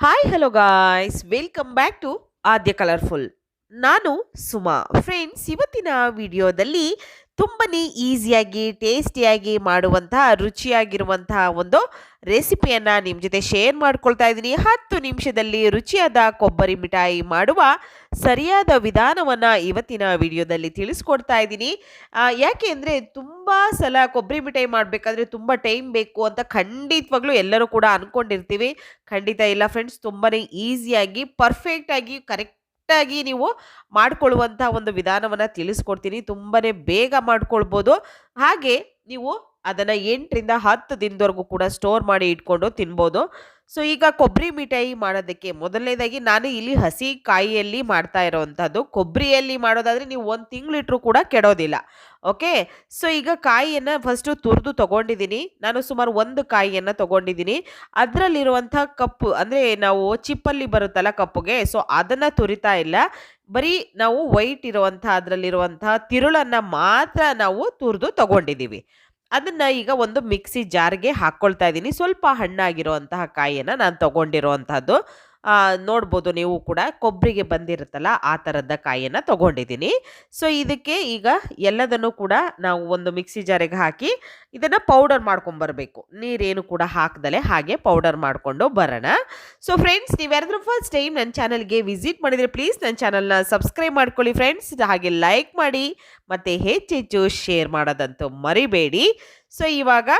Hi hello guys welcome back to Aadya colourful ನಾನು Suma. Friends ಇವತ್ತಿನ ವಿಡಿಯೋದಲ್ಲಿ ತುಂಬನೇ ಈಸಿಯಾಗಿ, ಟೇಸ್ಟಿಯಾಗಿ ಮಾಡುವಂತಹ, ರುಚಿಯಾಗಿರುವಂತಹ ಒಂದು ರೆಸಿಪಿಯನ್ನು ನಿಮ್ಮ ಜೊತೆ ಶೇರ್ ಮಾಡ್ಕೊಳ್ತಾ ಇದ್ದೀನಿ. ಹತ್ತು ನಿಮಿಷದಲ್ಲಿ ರುಚಿಯಾದ ಕೊಬ್ಬರಿ ಮಿಠಾಯಿ ಮಾಡುವ ಸರಿಯಾದ ವಿಧಾನವನ್ನು ಇವತ್ತಿನ ವಿಡಿಯೋದಲ್ಲಿ ತಿಳಿಸ್ಕೊಡ್ತಾ ಇದ್ದೀನಿ. ಯಾಕೆ ಅಂದರೆ ತುಂಬ ಸಲ ಕೊಬ್ಬರಿ ಮಿಠಾಯಿ ಮಾಡಬೇಕಾದ್ರೆ ತುಂಬ ಟೈಮ್ ಬೇಕು ಅಂತ ಖಂಡಿತವಾಗ್ಲೂ ಎಲ್ಲರೂ ಕೂಡ ಅಂದ್ಕೊಂಡಿರ್ತೀವಿ ಖಂಡಿತ ಇಲ್ಲ ಫ್ರೆಂಡ್ಸ್ ತುಂಬಾ ಈಸಿಯಾಗಿ, ಪರ್ಫೆಕ್ಟಾಗಿ ಕರೆಕ್ಟಾಗಿ ನೀವು ಮಾಡ್ಕೊಳ್ಳುವಂಥ ಒಂದು ವಿಧಾನವನ್ನು ತಿಳಿಸ್ಕೊಡ್ತೀನಿ. ತುಂಬಾ ಬೇಗ ಮಾಡ್ಕೊಳ್ಬೋದು. ಹಾಗೆ ನೀವು ಅದನ್ನು ಎಂಟರಿಂದ ಹತ್ತು ದಿನದವರೆಗೂ ಕೂಡ ಸ್ಟೋರ್ ಮಾಡಿ ಇಟ್ಕೊಂಡು ತಿನ್ಬೋದು. ಸೊ ಈಗ ಕೊಬ್ಬರಿ ಮಿಠಾಯಿ ಮಾಡೋದಕ್ಕೆ ಮೊದಲನೇದಾಗಿ ನಾನು ಇಲ್ಲಿ ಹಸಿ ಕಾಯಿಯಲ್ಲಿ ಮಾಡ್ತಾ ಇರೋವಂಥದ್ದು. ಕೊಬ್ಬರಿಯಲ್ಲಿ ಮಾಡೋದಾದರೆ ನೀವು ಒಂದು ತಿಂಗಳಿಟ್ರೂ ಕೂಡ ಕೆಡೋದಿಲ್ಲ. ಓಕೆ? ಸೊ ಈಗ ಕಾಯಿಯನ್ನು ಫಸ್ಟು ತುರಿದು ತೊಗೊಂಡಿದ್ದೀನಿ ನಾನು ಸುಮಾರು ಒಂದು ಕಾಯಿಯನ್ನು ತೊಗೊಂಡಿದ್ದೀನಿ ಅದರಲ್ಲಿರುವಂಥ ಕಪ್ಪು ಅಂದರೆ ನಾವು ಚಿಪ್ಪಲ್ಲಿ ಬರುತ್ತಲ್ಲ ಕಪ್ಪುಗೆ, ಸೊ ಅದನ್ನು ತುರಿತಾ ಇಲ್ಲ. ಬರೀ ನಾವು ವೈಟ್ ಇರುವಂಥ, ಅದರಲ್ಲಿರುವಂಥ ತಿರುಳನ್ನು ಮಾತ್ರ ನಾವು ತುರಿದು ತೊಗೊಂಡಿದ್ದೀವಿ ಅದನ್ನು ಈಗ ಒಂದು ಮಿಕ್ಸಿ ಜಾರ್ಗೆ ಹಾಕ್ಕೊಳ್ತಾ ಇದ್ದೀನಿ. ಸ್ವಲ್ಪ ಹಣ್ಣಾಗಿರುವಂತಹ ಕಾಯಿಯನ್ನು ನಾನು ತೊಗೊಂಡಿರುವಂಥದ್ದು ನೋಡ್ಬೋದು ನೀವು ಕೂಡ. ಕೊಬ್ಬರಿಗೆ ಬಂದಿರುತ್ತಲ್ಲ, ಆ ಥರದ ಕಾಯಿಯನ್ನು ತೊಗೊಂಡಿದ್ದೀನಿ. ಸೊ ಇದಕ್ಕೆ ಈಗ ಎಲ್ಲದನ್ನು ಕೂಡ ನಾವು ಒಂದು ಮಿಕ್ಸಿ ಜಾರಿಗೆ ಹಾಕಿ ಇದನ್ನು ಪೌಡರ್ ಮಾಡ್ಕೊಂಬರ್ಬೇಕು ನೀರೇನು ಕೂಡ ಹಾಕ್ದಲೆ ಹಾಗೆ ಪೌಡರ್ ಮಾಡಿಕೊಂಡು ಬರೋಣ. ಸೊ ಫ್ರೆಂಡ್ಸ್ ನೀವ್ಯಾರಾದ್ರೂ ಫಸ್ಟ್ ಟೈಮ್ ನನ್ನ ಚಾನಲ್ಗೆ ವಿಸಿಟ್ ಮಾಡಿದರೆ ಪ್ಲೀಸ್ ನನ್ನ ಚಾನಲ್ನ ಸಬ್ಸ್ಕ್ರೈಬ್ ಮಾಡ್ಕೊಳ್ಳಿ ಫ್ರೆಂಡ್ಸ್ ಹಾಗೆ ಲೈಕ್ ಮಾಡಿ, ಮತ್ತು ಹೆಚ್ಚೆಚ್ಚು ಶೇರ್ ಮಾಡೋದಂತೂ ಮರಿಬೇಡಿ. ಸೊ ಇವಾಗ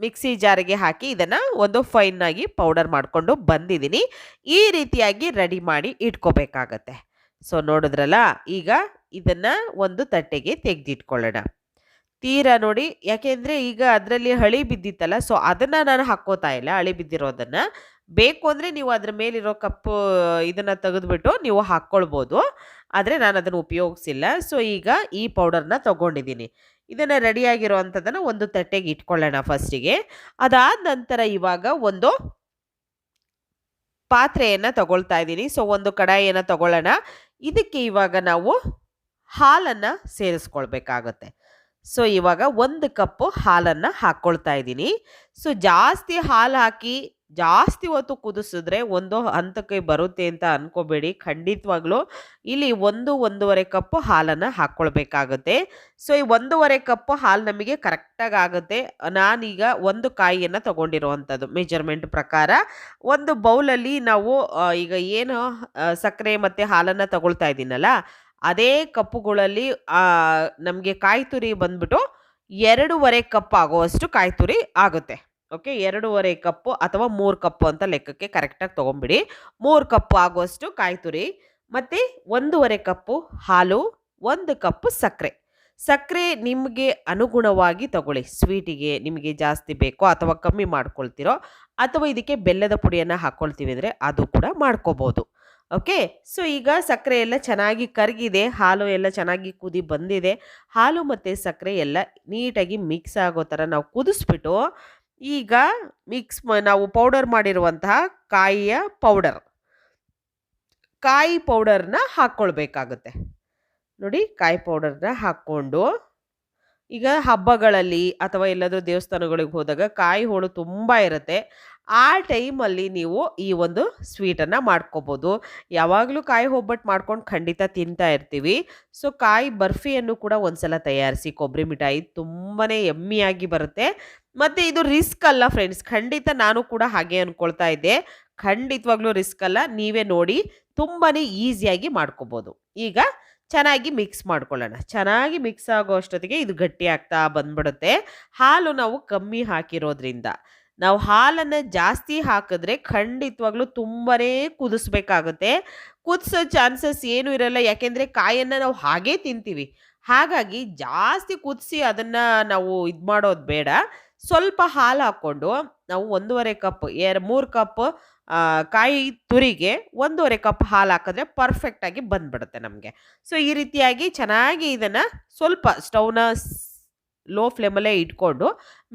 ಮಿಕ್ಸಿ ಜಾರಿಗೆ ಹಾಕಿ ಇದನ್ನು ಒಂದು ಫೈನ್ ಆಗಿ ಪೌಡರ್ ಮಾಡಿಕೊಂಡು ಬಂದಿದ್ದೀನಿ. ಈ ರೀತಿಯಾಗಿ ರೆಡಿ ಮಾಡಿ ಇಟ್ಕೋಬೇಕಾಗತ್ತೆ. ಸೊ, ನೋಡಿದ್ರಲ್ಲ, ಈಗ ಇದನ್ನು ಒಂದು ತಟ್ಟೆಗೆ ತೆಗೆದಿಟ್ಕೊಳ್ಳೋಣ. ತೀರಾ ನೋಡಿ, ಯಾಕೆಂದರೆ ಈಗ ಅದರಲ್ಲಿ ಹಳಿ ಬಿದ್ದಿತ್ತಲ್ಲ, ಸೊ ಅದನ್ನು ನಾನು ಹಾಕ್ಕೋತಾ ಇಲ್ಲ, ಹಳಿ ಬಿದ್ದಿರೋದನ್ನು. ಬೇಕು ಅಂದರೆ ನೀವು ಅದ್ರ ಮೇಲಿರೋ ಕಪ್ಪು, ಇದನ್ನು ತೆಗೆದುಬಿಟ್ಟು ನೀವು ಹಾಕ್ಕೊಳ್ಬೋದು ಆದರೆ ನಾನು ಅದನ್ನು ಉಪಯೋಗಿಸಿಲ್ಲ. ಸೊ ಈಗ ಈ ಪೌಡರ್ನ ತೊಗೊಂಡಿದ್ದೀನಿ ಇದನ್ನು ರೆಡಿಯಾಗಿರೋವಂಥದ್ದನ್ನು ಒಂದು ತಟ್ಟೆಗೆ ಇಟ್ಕೊಳ್ಳೋಣ ಫಸ್ಟಿಗೆ ಅದಾದ ನಂತರ ಇವಾಗ ಒಂದು ಪಾತ್ರೆಯನ್ನು ತಗೊಳ್ತಾ ಇದ್ದೀನಿ ಸೊ ಒಂದು ಕಡಾಯಿಯನ್ನು ತಗೊಳ್ಳೋಣ. ಇದಕ್ಕೆ ಇವಾಗ ನಾವು ಹಾಲನ್ನು ಸೇರಿಸ್ಕೊಳ್ಬೇಕಾಗತ್ತೆ. ಸೊ ಇವಾಗ ಒಂದು ಕಪ್ಪು ಹಾಲನ್ನು ಹಾಕ್ಕೊಳ್ತಾ ಇದ್ದೀನಿ ಸೊ ಜಾಸ್ತಿ ಹಾಲು ಹಾಕಿ ಜಾಸ್ತಿ ಹೊತ್ತು ಕುದಿಸಿದ್ರೆ ಒಂದು ಹಂತಕ್ಕೆ ಬರುತ್ತೆ ಅಂತ ಅನ್ಕೋಬೇಡಿ. ಖಂಡಿತವಾಗ್ಲೂ ಇಲ್ಲಿ ಒಂದು, ಒಂದೂವರೆ ಕಪ್ಪು ಹಾಲನ್ನು ಹಾಕ್ಕೊಳ್ಬೇಕಾಗುತ್ತೆ ಸೊ, ಈ ಒಂದೂವರೆ ಕಪ್ಪು ಹಾಲು ನಮಗೆ ಕರೆಕ್ಟಾಗಿ ಆಗುತ್ತೆ. ನಾನೀಗ ಒಂದು ಕಾಯಿಯನ್ನು ತಗೊಂಡಿರುವಂಥದ್ದು ಮೆಜರ್ಮೆಂಟ್ ಪ್ರಕಾರ. ಒಂದು ಬೌಲಲ್ಲಿ ನಾವು ಈಗ ಏನು ಸಕ್ಕರೆ ಮತ್ತು ಹಾಲನ್ನು ತಗೊಳ್ತಾ ಇದ್ದೀನಲ್ಲ, ಅದೇ ಕಪ್ಪುಗಳಲ್ಲಿ ನಮಗೆ ಕಾಯಿ ತುರಿ ಬಂದ್ಬಿಟ್ಟು ಎರಡೂವರೆ ಕಪ್ ಆಗುವಷ್ಟು ಕಾಯಿ ತುರಿ ಆಗುತ್ತೆ. ಓಕೆ, ಎರಡೂವರೆ ಕಪ್ಪು ಅಥವಾ ಮೂರು ಕಪ್ಪು ಅಂತ ಲೆಕ್ಕಕ್ಕೆ ಕರೆಕ್ಟಾಗಿ ತೊಗೊಂಬಿಡಿ ಮೂರು ಕಪ್ಪು ಆಗುವಷ್ಟು ಕಾಯಿ ತುರಿ, ಮತ್ತು ಒಂದೂವರೆ ಕಪ್ಪು ಹಾಲು, ಒಂದು ಕಪ್ಪು ಸಕ್ಕರೆ. ಸಕ್ಕರೆ ನಿಮಗೆ ಅನುಗುಣವಾಗಿ ತಗೊಳ್ಳಿ. ಸ್ವೀಟಿಗೆ ನಿಮಗೆ ಜಾಸ್ತಿ ಬೇಕೋ ಅಥವಾ ಕಮ್ಮಿ ಮಾಡ್ಕೊಳ್ತಿರೋ ಅಥವಾ ಇದಕ್ಕೆ ಬೆಲ್ಲದ ಪುಡಿಯನ್ನು ಹಾಕ್ಕೊಳ್ತೀವಿ ಅಂದರೆ ಅದು ಕೂಡ ಮಾಡ್ಕೋಬೋದು. ಓಕೆ, ಸೊ ಈಗ ಸಕ್ಕರೆ ಎಲ್ಲ ಚೆನ್ನಾಗಿ ಕರಗಿದೆ, ಹಾಲು ಎಲ್ಲ ಚೆನ್ನಾಗಿ ಕುದಿ ಬಂದಿದೆ. ಹಾಲು ಮತ್ತು ಸಕ್ಕರೆ ಎಲ್ಲ ನೀಟಾಗಿ ಮಿಕ್ಸ್ ಆಗೋ ಥರ ನಾವು ಕುದಿಸ್ಬಿಟ್ಟು ಈಗ ಮಿಕ್ಸ್ ನಾವು ಪೌಡರ್ ಮಾಡಿರುವಂತಹ ಕಾಯಿಯ ಪೌಡರ್ ಕಾಯಿ ಪೌಡರ್ನ ಹಾಕ್ಕೊಳ್ಬೇಕಾಗುತ್ತೆ. ನೋಡಿ, ಕಾಯಿ ಪೌಡರ್ನ ಹಾಕ್ಕೊಂಡು ಈಗ ಹಬ್ಬಗಳಲ್ಲಿ ಅಥವಾ ಎಲ್ಲಾದರೂ ದೇವಸ್ಥಾನಗಳಿಗೆ ಹೋದಾಗ ಕಾಯಿ ಹೋಳು ತುಂಬ ಇರುತ್ತೆ. ಆ ಟೈಮಲ್ಲಿ ನೀವು ಈ ಒಂದು ಸ್ವೀಟನ್ನು ಮಾಡ್ಕೋಬೋದು. ಯಾವಾಗಲೂ ಕಾಯಿ ಒಬ್ಬಟ್ಟು ಮಾಡ್ಕೊಂಡು ಖಂಡಿತ ತಿಂತಾ ಇರ್ತೀವಿ. ಸೊ, ಕಾಯಿ ಬರ್ಫಿಯನ್ನು ಕೂಡ ಒಂದ್ಸಲ ತಯಾರಿಸಿ ಕೊಬ್ಬರಿ ಮಿಠಾಯಿ ತುಂಬಾ ಎಮ್ಮಿಯಾಗಿ ಬರುತ್ತೆ. ಮತ್ತು ಇದು ರಿಸ್ಕ್ ಅಲ್ಲ ಫ್ರೆಂಡ್ಸ್, ಖಂಡಿತ ನಾನು ಕೂಡ ಹಾಗೆ ಅಂದ್ಕೊಳ್ತಾ ಇದ್ದೆ. ಖಂಡಿತವಾಗ್ಲೂ ರಿಸ್ಕ್ ಅಲ್ಲ, ನೀವೇ ನೋಡಿ ತುಂಬಾ ಈಸಿಯಾಗಿ ಮಾಡ್ಕೋಬೋದು. ಈಗ ಚೆನ್ನಾಗಿ ಮಿಕ್ಸ್ ಮಾಡ್ಕೊಳ್ಳೋಣ. ಚೆನ್ನಾಗಿ ಮಿಕ್ಸ್ ಆಗೋ ಅಷ್ಟೊತ್ತಿಗೆ ಇದು ಗಟ್ಟಿ ಆಗ್ತಾ ಬಂದ್ಬಿಡುತ್ತೆ. ಹಾಲು ನಾವು ಕಮ್ಮಿ ಹಾಕಿರೋದ್ರಿಂದ. ನಾವು ಹಾಲನ್ನು ಜಾಸ್ತಿ ಹಾಕಿದ್ರೆ ಖಂಡಿತವಾಗ್ಲೂ ತುಂಬನೇ ಕುದಿಸ್ಬೇಕಾಗುತ್ತೆ. ಕುದಿಸೋ ಚಾನ್ಸಸ್ ಏನೂ ಇರಲ್ಲ, ಯಾಕೆಂದರೆ ಕಾಯನ್ನು ನಾವು ಹಾಗೇ ತಿಂತೀವಿ. ಹಾಗಾಗಿ ಜಾಸ್ತಿ ಕುದಿಸಿ ಅದನ್ನು ನಾವು ಇದು ಮಾಡೋದು ಬೇಡ. ಸ್ವಲ್ಪ ಹಾಲು ಹಾಕ್ಕೊಂಡು ನಾವು ಒಂದೂವರೆ ಕಪ್ ಎರ್ ಮೂರು ಕಪ್ ಕಾಯಿ ತುರಿಗೆ ಒಂದೂವರೆ ಕಪ್ ಹಾಲು ಹಾಕಿದ್ರೆ ಪರ್ಫೆಕ್ಟಾಗಿ ಬಂದ್ಬಿಡುತ್ತೆ ನಮಗೆ. ಸೊ ಈ ರೀತಿಯಾಗಿ ಚೆನ್ನಾಗಿ ಇದನ್ನು ಸ್ವಲ್ಪ ಸ್ಟವ್ನ ಲೋ ಫ್ಲೇಮಲ್ಲೇ ಇಟ್ಕೊಂಡು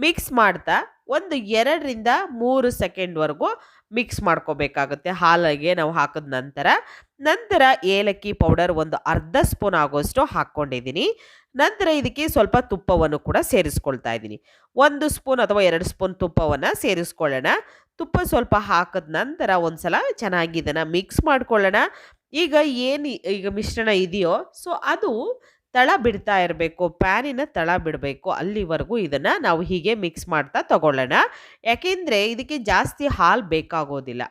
ಮಿಕ್ಸ್ ಮಾಡ್ತಾ ಒಂದು ಎರಡರಿಂದ ಮೂರು ಸೆಕೆಂಡ್ವರೆಗೂ ಮಿಕ್ಸ್ ಮಾಡ್ಕೋಬೇಕಾಗುತ್ತೆ. ಹಾಲಿಗೆ ನಾವು ಹಾಕಿದ ನಂತರ ನಂತರ ಏಲಕ್ಕಿ ಪೌಡರ್ ಒಂದು ಅರ್ಧ ಸ್ಪೂನ್ ಆಗೋಷ್ಟು ಹಾಕ್ಕೊಂಡಿದ್ದೀನಿ. ನಂತರ ಇದಕ್ಕೆ ಸ್ವಲ್ಪ ತುಪ್ಪವನ್ನು ಕೂಡ ಸೇರಿಸ್ಕೊಳ್ತಾ ಇದ್ದೀನಿ. ಒಂದು ಸ್ಪೂನ್ ಅಥವಾ ಎರಡು ಸ್ಪೂನ್ ತುಪ್ಪವನ್ನು ಸೇರಿಸ್ಕೊಳ್ಳೋಣ. ತುಪ್ಪ ಸ್ವಲ್ಪ ಹಾಕಿದ ನಂತರ ಒಂದು ಸಲ ಚೆನ್ನಾಗಿ ಇದನ್ನು ಮಿಕ್ಸ್ ಮಾಡ್ಕೊಳ್ಳೋಣ. ಈಗ ಏನು ಈಗ ಮಿಶ್ರಣ ಇದೆಯೋ, ಸೊ ಅದು ತಳ ಬಿಡ್ತಾ ಇರಬೇಕು, ಪ್ಯಾನಿನ ತಳ ಬಿಡಬೇಕು. ಅಲ್ಲಿವರೆಗೂ ಇದನ್ನು ನಾವು ಹೀಗೆ ಮಿಕ್ಸ್ ಮಾಡ್ತಾ ತಗೊಳ್ಳೋಣ. ಯಾಕೆಂದರೆ ಇದಕ್ಕೆ ಜಾಸ್ತಿ ಹಾಲು ಬೇಕಾಗೋದಿಲ್ಲ.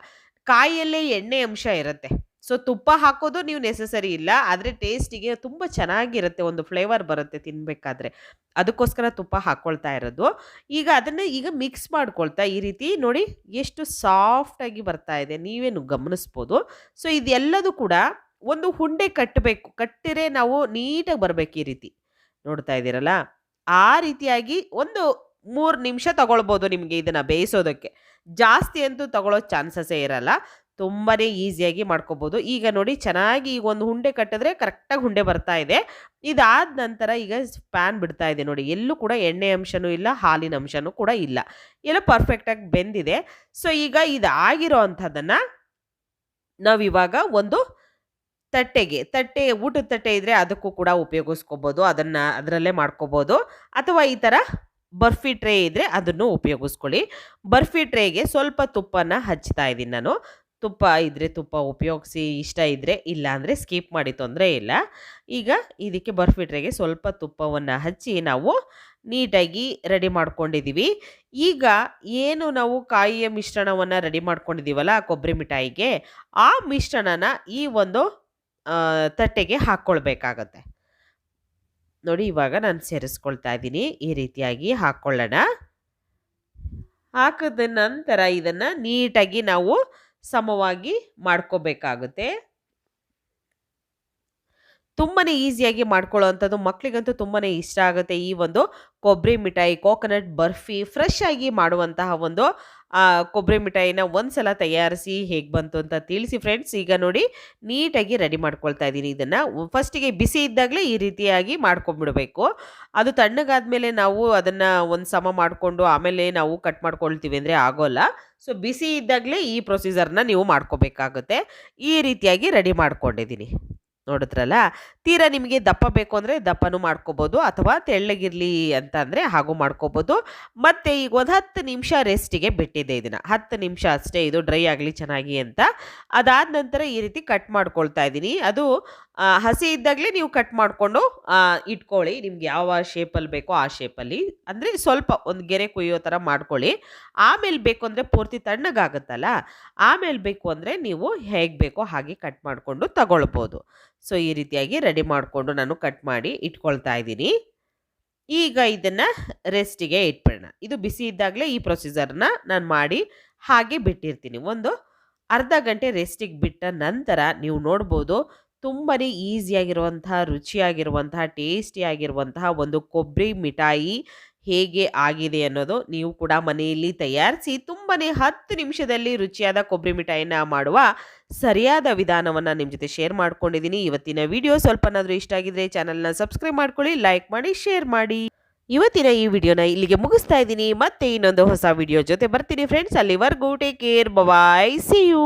ಕಾಯಿಯಲ್ಲೇ ಎಣ್ಣೆ ಅಂಶ ಇರುತ್ತೆ. ಸೊ ತುಪ್ಪ ಹಾಕೋದು ನೀವು ನೆಸಸರಿ ಇಲ್ಲ. ಆದರೆ ಟೇಸ್ಟಿಗೆ ತುಂಬ ಚೆನ್ನಾಗಿರುತ್ತೆ, ಒಂದು ಫ್ಲೇವರ್ ಬರುತ್ತೆ ತಿನ್ನಬೇಕಾದ್ರೆ ಅದಕ್ಕೋಸ್ಕರ ತುಪ್ಪ ಹಾಕ್ಕೊಳ್ತಾ ಇರೋದು. ಈಗ ಅದನ್ನು ಈಗ ಮಿಕ್ಸ್ ಮಾಡ್ಕೊಳ್ತಾ ಈ ರೀತಿ ನೋಡಿ ಎಷ್ಟು ಸಾಫ್ಟಾಗಿ ಬರ್ತಾ ಇದೆ. ನೀವೇನು ಗಮನಿಸ್ಬೋದು. ಸೊ ಇದೆಲ್ಲದೂ ಕೂಡ ಒಂದು ಹುಂಡೆ ಕಟ್ಟಬೇಕು, ಕಟ್ಟಿರೆ ನಾವು ನೀಟಾಗಿ ಬರಬೇಕು ಈ ರೀತಿ. ನೋಡ್ತಾ ಇದ್ದೀರಲ್ಲ? ಆ ರೀತಿಯಾಗಿ ಒಂದು ಮೂರು ನಿಮಿಷ ತಗೊಳ್ಬೋದು ನಿಮಗೆ ಇದನ್ನು ಬೇಯಿಸೋದಕ್ಕೆ. ಜಾಸ್ತಿ ಅಂತೂ ತಗೊಳ್ಳೋ ಚಾನ್ಸಸ್ಸೇ ಇರಲ್ಲ. ತುಂಬಾ ಈಸಿಯಾಗಿ ಮಾಡ್ಕೋಬೋದು. ಈಗ ನೋಡಿ ಚೆನ್ನಾಗಿ ಈಗ ಒಂದು ಹುಂಡೆ ಕಟ್ಟಿದ್ರೆ ಕರೆಕ್ಟಾಗಿ ಹುಂಡೆ ಬರ್ತಾ ಇದೆ. ಇದಾದ ನಂತರ ಈಗ ಪ್ಯಾನ್ ಬಿಡ್ತಾ ಇದೆ ನೋಡಿ. ಎಲ್ಲೂ ಕೂಡ ಎಣ್ಣೆ ಅಂಶನೂ ಇಲ್ಲ, ಹಾಲಿನ ಅಂಶನೂ ಕೂಡ ಇಲ್ಲ. ಎಲ್ಲ ಪರ್ಫೆಕ್ಟಾಗಿ ಬೆಂದಿದೆ. ಸೊ ಈಗ ಇದಾಗಿರೋ ಅಂಥದ್ದನ್ನು ನಾವಿವಾಗ ಒಂದು ತಟ್ಟೆಗೆ, ತಟ್ಟೆ, ಊಟದ ತಟ್ಟೆ ಇದ್ದರೆ ಅದಕ್ಕೂ ಕೂಡ ಉಪಯೋಗಿಸ್ಕೋಬೋದು, ಅದನ್ನು ಅದರಲ್ಲೇ ಮಾಡ್ಕೋಬೋದು. ಅಥವಾ ಈ ಥರ ಬರ್ಫಿ ಟ್ರೇ ಇದ್ದರೆ ಅದನ್ನು ಉಪಯೋಗಿಸ್ಕೊಳ್ಳಿ. ಬರ್ಫಿ ಟ್ರೇಗೆ ಸ್ವಲ್ಪ ತುಪ್ಪನ ಹಚ್ತಾ ಇದ್ದೀನಿ ನಾನು. ತುಪ್ಪ ಇದ್ದರೆ ತುಪ್ಪ ಉಪಯೋಗಿಸಿ, ಇಷ್ಟ ಇದ್ದರೆ ಇಲ್ಲ ಅಂದ್ರೆ ಸ್ಕಿಪ್ ಮಾಡಿ, ತೊಂದರೆ ಇಲ್ಲ. ಈಗ ಇದಕ್ಕೆ ಬರ್ಫಿ ಟ್ರೇಗೆ ಸ್ವಲ್ಪ ತುಪ್ಪವನ್ನು ಹಚ್ಚಿ ನಾವು ನೀಟಾಗಿ ರೆಡಿ ಮಾಡ್ಕೊಂಡಿದ್ದೀವಿ. ಈಗ ಏನು ನಾವು ಕಾಯಿಯ ಮಿಶ್ರಣವನ್ನು ರೆಡಿ ಮಾಡ್ಕೊಂಡಿದ್ದೀವಲ್ಲ ಕೊಬ್ಬರಿ ಮಿಠಾಯಿಗೆ, ಆ ಮಿಶ್ರಣನ ಈ ಒಂದು ತಟ್ಟೆಗೆ ಹಾಕ್ಕೊಳ್ಬೇಕಾಗತ್ತೆ ನೋಡಿ ಇವಾಗ ನಾನು ಸೇರಿಸ್ಕೊಳ್ತಾ ಇದ್ದೀನಿ. ಈ ರೀತಿಯಾಗಿ ಹಾಕ್ಕೊಳ್ಳೋಣ ಹಾಕಿದ ನಂತರ ಇದನ್ನು ನೀಟಾಗಿ ನಾವು ಸಮವಾಗಿ ಮಾಡ್ಕೋಬೇಕಾಗುತ್ತೆ. ತುಂಬಾ ಈಸಿಯಾಗಿ ಮಾಡ್ಕೊಳ್ಳೋ ಅಂಥದ್ದು ಮಕ್ಕಳಿಗಂತೂ ತುಂಬಾ ಇಷ್ಟ ಆಗುತ್ತೆ ಈ ಒಂದು ಕೊಬ್ಬರಿ ಮಿಠಾಯಿ ಕೋಕೋನಟ್ ಬರ್ಫಿ ಫ್ರೆಶ್ ಆಗಿ ಮಾಡುವಂತಹ ಒಂದು ಕೊಬ್ಬರಿ ಮಿಠಾಯಿನ ಒಂದ್ಸಲ ತಯಾರಿಸಿ ಹೇಗೆ ಬಂತು ಅಂತ ತಿಳಿಸಿ ಫ್ರೆಂಡ್ಸ್ ಈಗ ನೋಡಿ ನೀಟಾಗಿ ರೆಡಿ ಮಾಡ್ಕೊಳ್ತಾ ಇದ್ದೀನಿ. ಇದನ್ನು ಫಸ್ಟಿಗೆ ಬಿಸಿ ಇದ್ದಾಗಲೇ ಈ ರೀತಿಯಾಗಿ ಮಾಡ್ಕೊಂಡ್ಬಿಡಬೇಕು. ಅದು ತಣ್ಣಗಾದ್ಮೇಲೆ ನಾವು ಅದನ್ನು ಒಂದು ಸಮ ಮಾಡಿಕೊಂಡು ಆಮೇಲೆ ನಾವು ಕಟ್ ಮಾಡ್ಕೊಳ್ತೀವಿ ಅಂದರೆ ಆಗೋಲ್ಲ. ಸೊ ಬಿಸಿ ಇದ್ದಾಗಲೇ ಈ ಪ್ರೊಸೀಜರ್ನ ನೀವು ಮಾಡ್ಕೋಬೇಕಾಗುತ್ತೆ. ಈ ರೀತಿಯಾಗಿ ರೆಡಿ ಮಾಡ್ಕೊಂಡಿದ್ದೀನಿ. ನೋಡಿದ್ರಲ್ಲ, ತೀರಾ ನಿಮಗೆ ದಪ್ಪ ಬೇಕು ಅಂದರೆ ದಪ್ಪನೂ ಮಾಡ್ಕೋಬೋದು ಅಥವಾ ತೆಳ್ಳಗಿರಲಿ ಅಂತ ಅಂದರೆ ಹಾಗೂ ಮಾಡ್ಕೋಬೋದು. ಮತ್ತು ಈಗ ಒಂದು ಹತ್ತು ನಿಮಿಷ ರೆಸ್ಟಿಗೆ ಬಿಟ್ಟಿದೆ ಇದನ್ನು. ಹತ್ತು ನಿಮಿಷ ಅಷ್ಟೇ ಇದು ಡ್ರೈ ಆಗಲಿ ಚೆನ್ನಾಗಿ ಅಂತ. ಅದಾದ ನಂತರ ಈ ರೀತಿ ಕಟ್ ಮಾಡ್ಕೊಳ್ತಾ ಇದ್ದೀನಿ. ಅದು ಹಸಿ ಇದ್ದಾಗಲೇ ನೀವು ಕಟ್ ಮಾಡಿಕೊಂಡು ಇಟ್ಕೊಳ್ಳಿ. ನಿಮ್ಗೆ ಯಾವ ಶೇಪಲ್ಲಿ ಬೇಕೋ ಆ ಶೇಪಲ್ಲಿ ಅಂದರೆ ಸ್ವಲ್ಪ ಒಂದು ಗೆರೆ ಕುಯ್ಯೋ ಥರ ಮಾಡ್ಕೊಳ್ಳಿ. ಆಮೇಲೆ ಬೇಕು ಅಂದರೆ ಪೂರ್ತಿ ತಣ್ಣಗಾಗುತ್ತಲ್ಲ? ಆಮೇಲೆ ಬೇಕು ಅಂದರೆ ನೀವು ಹೇಗೆ ಬೇಕೋ ಹಾಗೆ ಕಟ್ ಮಾಡಿಕೊಂಡು ತಗೊಳ್ಬೋದು. ಸೊ, ಈ ರೀತಿಯಾಗಿ ರೆಡಿ ಮಾಡಿಕೊಂಡು ನಾನು ಕಟ್ ಮಾಡಿ ಇಟ್ಕೊಳ್ತಾ ಇದ್ದೀನಿ. ಈಗ ಇದನ್ನು ರೆಸ್ಟಿಗೆ ಇಟ್ಬಿಡೋಣ. ಇದು ಬಿಸಿ ಇದ್ದಾಗಲೇ ಈ ಪ್ರೊಸೀಜರ್ನ ನಾನು ಮಾಡಿ ಹಾಗೆ ಬಿಟ್ಟಿರ್ತೀನಿ. ಒಂದು ಅರ್ಧ ಗಂಟೆ ರೆಸ್ಟಿಗೆ ಬಿಟ್ಟ ನಂತರ ನೀವು ನೋಡ್ಬೋದು ತುಂಬಾ ಈಸಿಯಾಗಿರುವಂತಹ ರುಚಿಯಾಗಿರುವಂತಹ ಟೇಸ್ಟಿಯಾಗಿರುವಂತಹ ಒಂದು ಕೊಬ್ಬರಿ ಮಿಠಾಯಿ ಹೇಗೆ ಆಗಿದೆ ಅನ್ನೋದು ನೀವು ಕೂಡ ಮನೆಯಲ್ಲಿ ತಯಾರಿಸಿ ತುಂಬನೇ ಹತ್ತು ನಿಮಿಷದಲ್ಲಿ ರುಚಿಯಾದ ಕೊಬ್ಬರಿ ಮಿಠಾಯಿನ ಮಾಡುವ ಸರಿಯಾದ ವಿಧಾನವನ್ನು ನಿಮ್ಮ ಜೊತೆ ಶೇರ್ ಮಾಡ್ಕೊಂಡಿದ್ದೀನಿ. ಇವತ್ತಿನ ವಿಡಿಯೋ ಸ್ವಲ್ಪನಾದರೂ ಇಷ್ಟ ಆಗಿದ್ರೆ ಚಾನಲ್ನ ಸಬ್ಸ್ಕ್ರೈಬ್ ಮಾಡ್ಕೊಳ್ಳಿ ಲೈಕ್ ಮಾಡಿ ಶೇರ್ ಮಾಡಿ. ಇವತ್ತಿನ ಈ ವಿಡಿಯೋನ ಇಲ್ಲಿಗೆ ಮುಗಿಸ್ತಾ ಇದ್ದೀನಿ. ಮತ್ತೆ ಇನ್ನೊಂದು ಹೊಸ ವಿಡಿಯೋ ಜೊತೆ ಬರ್ತೀನಿ ಫ್ರೆಂಡ್ಸ್ ಅಲ್ಲಿವರೆಗೂ take care bye see you